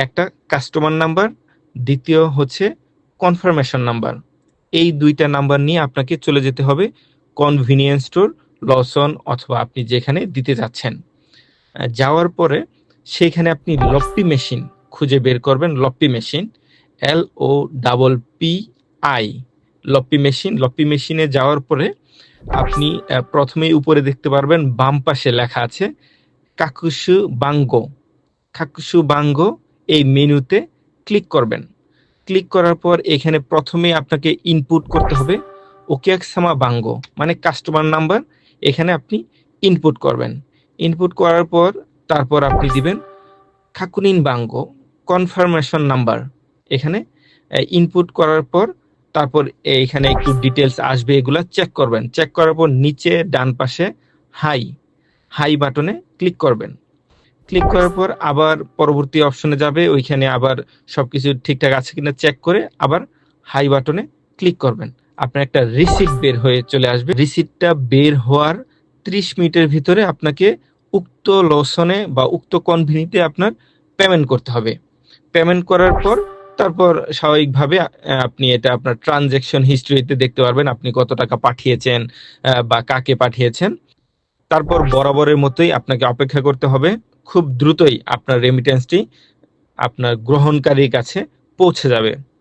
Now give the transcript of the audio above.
একটা customer number দ্বিতীয় হচ্ছে কনফার্মেশন নাম্বার এই দুইটা নাম্বার নিয়ে আপনাকে চলে যেতে হবে কনভিনিয়েন্স স্টোর লসন অথবা আপনি যেখানে দিতে যাচ্ছেন। যাওয়ার পরে সেইখানে আপনি লপ্পি মেশিন খুঁজে বের করবেন Loppi machine L O double P I Loppi machine Loppi মেশিনে যাওয়ার পরে আপনি প্রথমেই উপরে দেখতে পারবেন বাম পাশে লেখা আছে কাকুসু বাঙ্গো কাকুসু বাঙ্গো এই মেনুতে ক্লিক করবেন। ক্লিক করার পর এখানে প্রথমে আপনাকে ইনপুট করতে হবে। ওকেকসামা বাঙ্গো মানে কাস্টমার নাম্বার এখানে আপনি ইনপুট করবেন। ইনপুট করার পর তারপর আপনি দিবেন খাকুনিন বাঙ্গ কনফার্মেশন নাম্বার এখানে ইনপুট করার পর তারপর এখানে একটু ডিটেলস আসবে, এগুলা চেক করবেন। চেক করার পর নিচে ডান পাশে হাই হাই বাটনে ক্লিক করবেন। ক্লিক করার পর আবার পরবর্তী অপশনে যাবে ওইখানে আবার সবকিছু ঠিকঠাক আছে কিনা চেক করে আবার হাই বাটনে ক্লিক করবেন। আপনার একটা রিসিট বের হয়ে চলে আসবে। রিসিটটা বের হওয়ার ত্রিশ মিনিটের ভিতরে আপনাকে উক্ত লসনে বা উক্ত কনভিনিতে আপনার পেমেন্ট করতে হবে। পেমেন্ট করার পর তারপর স্বাভাবিকভাবে আপনি এটা আপনার ট্রানজেকশন হিস্ট্রিতে দেখতে পারবেন আপনি কত টাকা পাঠিয়েছেন বা কাকে পাঠিয়েছেন। তারপর বরাবরের মতোই আপনাকে অপেক্ষা করতে হবে। খুব দ্রুতই আপনার রেমিটেন্সটি আপনার গ্রহণকারীর কাছে পৌঁছে যাবে।